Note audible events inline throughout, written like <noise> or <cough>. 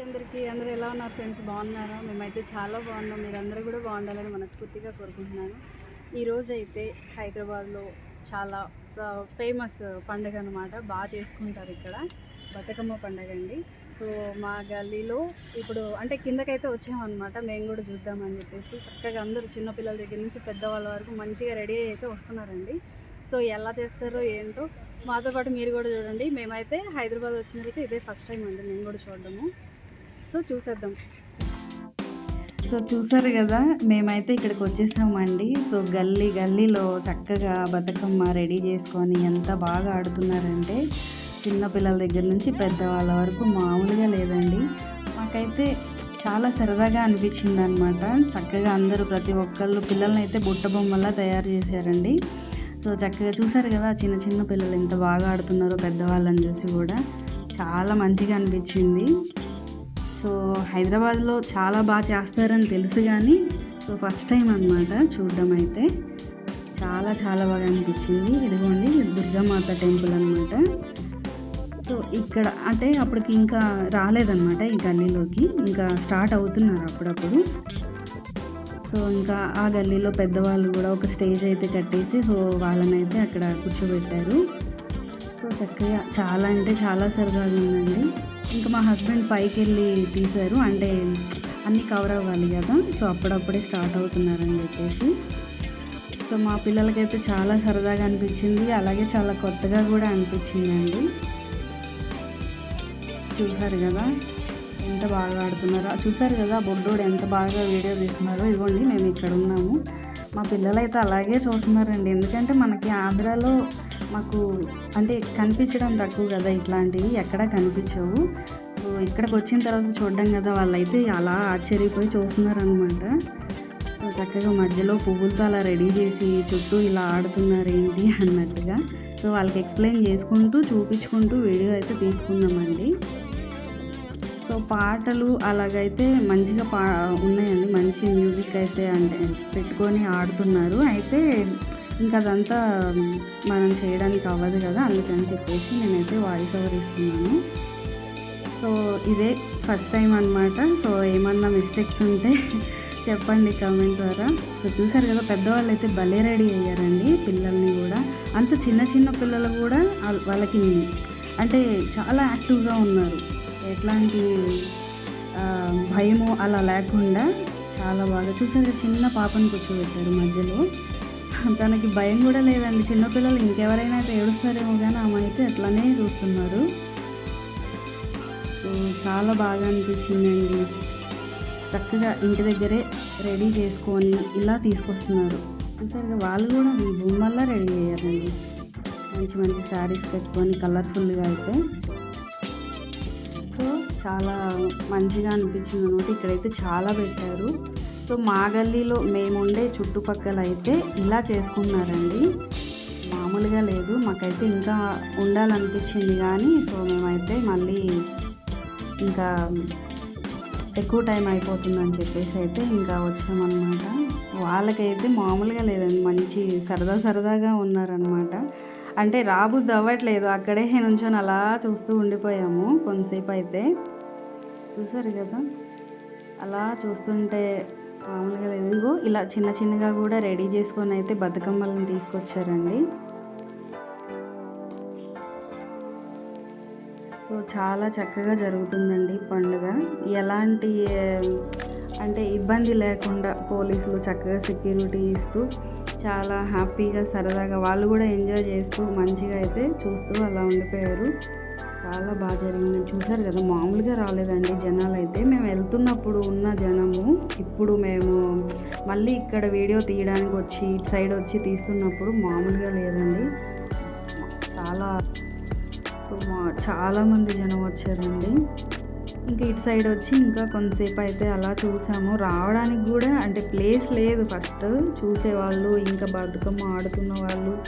అందరికీ అందరూ ఎలా ఉన్నారు ఫ్రెండ్స్? బాగున్నారా? మేమైతే చాలా బాగున్నాం. మీరందరూ కూడా బాగుండాలని మనస్ఫూర్తిగా కోరుకుంటున్నాను. ఈరోజు అయితే హైదరాబాద్లో చాలా ఫేమస్ పండుగ అనమాట బాగా చేసుకుంటారు ఇక్కడ. బతుకమ్మ పండుగ అండి. సో మా గల్లీలో ఇప్పుడు అంటే కిందకైతే వచ్చామన్నమాట. మేము కూడా చూద్దామని చెప్పేసి చక్కగా అందరూ చిన్నపిల్లల దగ్గర నుంచి పెద్దవాళ్ళ వరకు మంచిగా రెడీ అయితే వస్తున్నారండి. సో ఎలా చేస్తారో ఏంటో మాతో పాటు మీరు కూడా చూడండి. మేమైతే హైదరాబాద్ వచ్చిన తర్వాత ఇదే ఫస్ట్ టైం అండి. మేము కూడా చూడడము. సో చూసేద్దాం. సో చూసారు కదా మేమైతే ఇక్కడికి వచ్చేసామండి. సో గల్లీ గల్లీలో చక్కగా బతుకమ్మ రెడీ చేసుకొని ఎంత బాగా ఆడుతున్నారంటే చిన్న పిల్లల దగ్గర నుంచి పెద్దవాళ్ళ వరకు మామూలుగా లేదండి. మాకైతే చాలా సరదాగా అనిపించింది అనమాట చక్కగా అందరూ ప్రతి ఒక్కళ్ళు పిల్లల్ని అయితే బుట్ట బొమ్మలా తయారు చేశారండి. సో చక్కగా చూసారు కదా చిన్న చిన్న పిల్లలు ఎంత బాగా ఆడుతున్నారో పెద్దవాళ్ళని చూసి కూడా. చాలా మంచిగా అనిపించింది. సో హైదరాబాద్లో చాలా బాగా చేస్తారని తెలుసు కానీ సో ఫస్ట్ టైం అనమాట చూడడం అయితే. చాలా చాలా బాగా అనిపించింది. ఇదిగోండి దుర్గామాత టెంపుల్ అనమాట సో ఇక్కడ అంటే అప్పటికి ఇంకా రాలేదన్నమాట ఈ గల్లీలోకి. ఇంకా స్టార్ట్ అవుతున్నారు అప్పుడప్పుడు. సో ఇంకా ఆ గల్లీలో పెద్దవాళ్ళు కూడా ఒక స్టేజ్ అయితే కట్టేసి సో వాళ్ళని అయితే అక్కడ కూర్చోబెట్టారు. సో చక్కగా చాలా అంటే చాలా సరదాగా ఉందండి. ఇంకా మా హస్బెండ్ పైకి వెళ్ళి తీశారు. అంటే అన్నీ కవర్ అవ్వాలి కదా. సో అప్పుడప్పుడే స్టార్ట్ అవుతున్నారని చెప్పేసి. సో మా పిల్లలకైతే చాలా సరదాగా అనిపించింది. అలాగే చాలా కొత్తగా కూడా అనిపించిందండి. చూసారు కదా. ఎంత బాగా ఆడుతున్నారో. చూసారు కదా బొడ్డోడు ఎంత బాగా వీడియో తీస్తున్నారో. ఇవ్వండి మేము ఇక్కడ ఉన్నాము. మా పిల్లలైతే అలాగే చూస్తున్నారండి. ఎందుకంటే మనకి ఆంధ్రాలో మాకు అంటే కనిపించడం తక్కువ కదా ఇట్లాంటివి ఎక్కడా కనిపించవు. సో ఇక్కడికి వచ్చిన తర్వాత చూడడం కదా వాళ్ళైతే అలా ఆశ్చర్యపోయి చూస్తున్నారనమాట సో చక్కగా మధ్యలో పువ్వులతో అలా రెడీ చేసి చుట్టూ ఇలా ఆడుతున్నారు ఏంటి అన్నట్టుగా. సో వాళ్ళకి ఎక్స్ప్లెయిన్ చేసుకుంటూ చూపించుకుంటూ వీడియో అయితే తీసుకున్నామండి సో పాటలు అలాగైతే మంచిగా పా ఉన్నాయండి. మంచి మ్యూజిక్ అయితే అంటే పెట్టుకొని ఆడుతున్నారు. అయితే ఇంకా అదంతా మనం చేయడానికి అవ్వదు కదా అందుకని చెప్పేసి నేనైతే వాయిస్ ఓవర్ ఇస్తున్నాను. సో ఇదే ఫస్ట్ టైం అనమాట సో ఏమన్నా మిస్టేక్స్ ఉంటే <laughs> చెప్పండి కామెంట్ ద్వారా. సో చూసారు కదా పెద్దవాళ్ళు అయితే భలే రెడీ అయ్యారండి పిల్లల్ని కూడా. అంత చిన్న చిన్న పిల్లలు కూడా వాళ్ళ- వాళ్ళకి అంటే చాలా యాక్టివ్గా ఉన్నారు. ఎట్లాంటి భయము అలా లేకుండా చాలా బాగా చూసారు చిన్న పాపని కూర్చోబెట్టారు మధ్యలో. తనకి భయం కూడా లేదండి. చిన్నపిల్లలు ఇంకెవరైనా అయితే ఏడుస్తారేమో కానీ ఆమె అయితే అట్లానే చూస్తున్నారు. చాలా బాగా అనిపించిందండి. చక్కగా ఇంటి దగ్గరే రెడీ చేసుకొని ఇలా తీసుకొస్తున్నారు. చూసారు వాళ్ళు కూడా బొమ్మల్లా రెడీ అయ్యారండి. మంచి మంచి శారీస్ పెట్టుకొని కలర్ఫుల్గా అయితే. సో చాలా మంచిగా అనిపించింది అనమాట. ఇక్కడైతే చాలా పెట్టారు. సో మా గల్లీలో మేముండే చుట్టుపక్కల అయితే ఇలా చేసుకున్నారండి. మామూలుగా లేదు మాకైతే ఇంకా ఉండాలనిపించింది కానీ సో మేమైతే మళ్ళీ ఇంకా ఎక్కువ టైం అయిపోతుందని చెప్పేసి అయితే ఇంకా వచ్చామన్నమాట. వాళ్ళకైతే మామూలుగా లేదండి మంచి సరదా సరదాగా ఉన్నారనమాట అంటే రాబుద్ది అవ్వట్లేదు అక్కడే నుంచొని అలా చూస్తూ ఉండిపోయాము కొంతసేపు అయితే చూసారు కదా? అలా చూస్తుంటే మామూలుగా ఇదిగో ఇలా చిన్న చిన్నగా కూడా రెడీ చేసుకొని అయితే బతుకమ్మలను తీసుకొచ్చారండి. సో చాలా చక్కగా జరుగుతుందండి పండుగ. ఎలాంటి అంటే ఇబ్బంది లేకుండా పోలీసులు చక్కగా సెక్యూరిటీ ఇస్తూ చాలా హ్యాపీగా సరదాగా వాళ్ళు కూడా ఎంజాయ్ చేస్తూ మంచిగా అయితే చూస్తూ అలా ఉండిపోయారు. చాలా బాగా జరిగింది. చూసారు కదా మామూలుగా రాలేదండి జనాలు అయితే. మేము వెళ్తున్నప్పుడు ఉన్న జనము ఇప్పుడు మేము మళ్ళీ ఇక్కడ వీడియో తీయడానికి వచ్చి ఇటు సైడ్ వచ్చి తీస్తున్నప్పుడు మామూలుగా లేదండి. చాలా మా- చాలా మంది జనం వచ్చారండి. ఇంకా ఇటు సైడ్ వచ్చి ఇంకా కొంతసేపు అయితే అలా చూసాము. రావడానికి కూడా అంటే ప్లేస్ లేదు ఫస్ట్. చూసేవాళ్ళు ఇంకా బతుకమ్మ ఆడుతున్న వాళ్ళు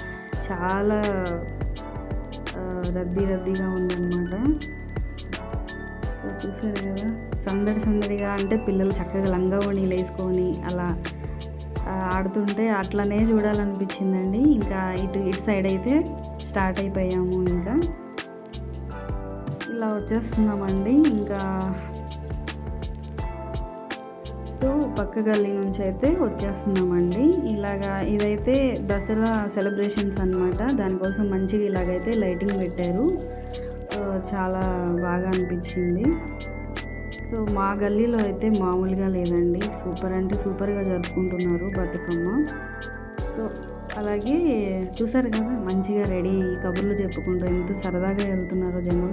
చాలా రద్దీ రద్దీగా ఉందన్నమాట. సో చూసారు కదా సందడి సందడిగా అంటే పిల్లలు చక్కగా లంగా ఓణీలు వేసుకొని అలా ఆడుతుంటే అట్లనే చూడాలనిపించిందండి. ఇంకా ఇటు ఇటు సైడ్ అయితే స్టార్ట్ అయిపోయాము ఇంకా. ఇలా వచ్చేస్తున్నామండి. ఇంకా సో పక్క గల్లీ నుంచి అయితే వచ్చేస్తున్నామండి. ఇలాగా ఇదైతే దసరా సెలబ్రేషన్స్ అన్నమాట. దానికోసం మంచిగా ఇలాగైతే లైటింగ్ పెట్టారు. సో చాలా బాగా అనిపించింది. సో మా గల్లీలో అయితే మామూలుగా లేదండి. సూపర్ అంటే సూపర్గా జరుపుకుంటున్నారు బతుకమ్మ. సో అలాగే చూసారు కదా మంచిగా రెడీ కబుర్లు చెప్పుకుంటూ ఎంత సరదాగా వెళ్తున్నారో జనం.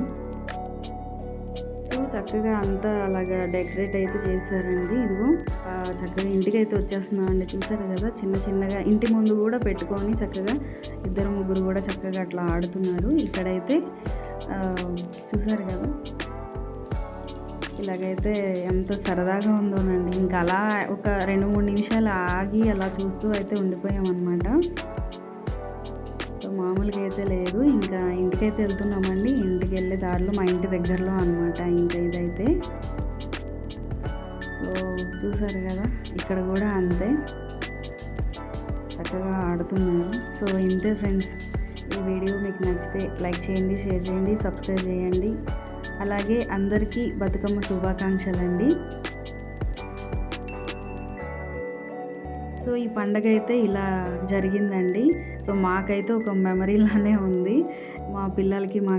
చక్కగా అంతా అలాగా డెకరేట్ అయితే చేశారండి. ఇదిగో చక్కగా ఇంటికి అయితే వచ్చేస్తున్నామండి. చూసారు కదా చిన్న చిన్నగా ఇంటి ముందు కూడా పెట్టుకొని చక్కగా ఇద్దరు ముగ్గురు కూడా చక్కగా అట్లా ఆడుతున్నారు. ఇక్కడైతే చూసారు కదా ఇలాగైతే ఎంత సరదాగా ఉందోనండి. ఇంకా అలా ఒక రెండు మూడు నిమిషాలు ఆగి అలా చూస్తూ అయితే ఉండిపోయామన్నమాట. మామూలుగా అయితే లేదు. ఇంకా ఇంటికైతే వెళ్తున్నామండి. ఇంటికి వెళ్ళే దారిలో మా ఇంటి దగ్గరలో అనమాట ఇంకా ఇదైతే. సో చూసారు కదా ఇక్కడ కూడా అంతే. చక్కగా ఆడుతున్నారు. సో ఇంతే ఫ్రెండ్స్. ఈ వీడియో మీకు నచ్చితే లైక్ చేయండి షేర్ చేయండి సబ్స్క్రైబ్ చేయండి. అలాగే అందరికీ బతుకమ్మ శుభాకాంక్షలండి. సో ఈ పండగ అయితే ఇలా జరిగిందండి. సో మాకైతే ఒక మెమరీలానే ఉంది. మా పిల్లలకి మా